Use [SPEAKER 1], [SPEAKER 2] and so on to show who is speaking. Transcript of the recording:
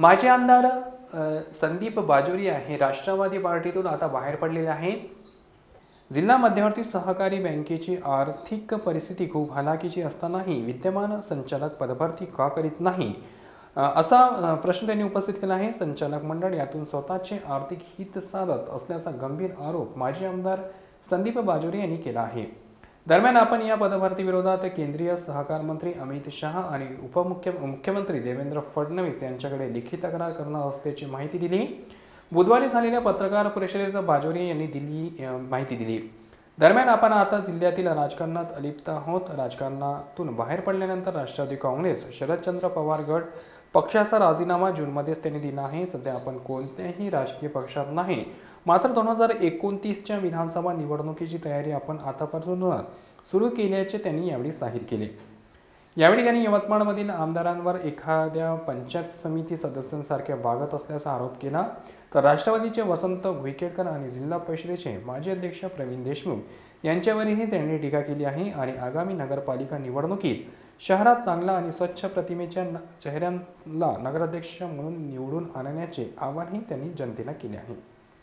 [SPEAKER 1] माजी आमदार संदीप बाजोरिया हे राष्ट्रवादी पार्टीतून आता बाहेर पडलेले आहेत. जिल्हा मध्यवर्ती सहकारी बँकेची आर्थिक परिस्थिती खूप हलाखीची असतानाही विद्यमान संचालक पदभरती का करीत नाही? असा प्रश्न त्यांनी उपस्थित केला आहे. संचालक मंडळ यातून स्वतःचे आर्थिक हित साधत असल्याचा गंभीर आरोप माजी आमदार संदीप बाजोरी यांनी केला आहे. दरम्यान आपण या पदभरती विरोधात केंद्रीय सहकार मंत्री अमित शहा आणि उपमुख्य मुख्यमंत्री देवेंद्र फडणवीस यांच्याकडे लिखित तक्रार करणार असल्याची माहिती दिली. बुधवारी झालेल्या पत्रकार परिषदेत बाजोरिया यांनी दिली माहिती दिली. दरम्यान आपण आता जिल्ह्यातील राजकारणात अलिप्त आहोत. राजकारणातून बाहेर पडल्यानंतर राष्ट्रवादी काँग्रेस शरदचंद्र पवार गट पक्षाचा राजीनामा जूनमध्येच त्यांनी दिला आहे. सध्या आपण कोणत्याही राजकीय पक्षात नाही. मात्र दोन हजार एकोणतीसच्या विधानसभा निवडणुकीची तयारी आपण आतापासूनच सुरू केल्याचे त्यांनी यावेळी जाहीर केले. यावेळी त्यांनी यवतमाळमधील आमदारांवर एखाद्या पंचायत समिती सदस्यांसारख्या वागत असल्याचा आरोप केला. तर राष्ट्रवादीचे वसंत भुईकेडकर आणि जिल्हा परिषदेचे माजी अध्यक्ष प्रवीण देशमुख यांच्यावरही त्यांनी टीका केली आहे आणि आगामी नगरपालिका निवडणुकीत शहरात चांगला आणि स्वच्छ प्रतिमेच्या न- चेहऱ्यांना नगराध्यक्ष म्हणून निवडून आणण्याचे आवाहनही त्यांनी जनतेला केले आहे.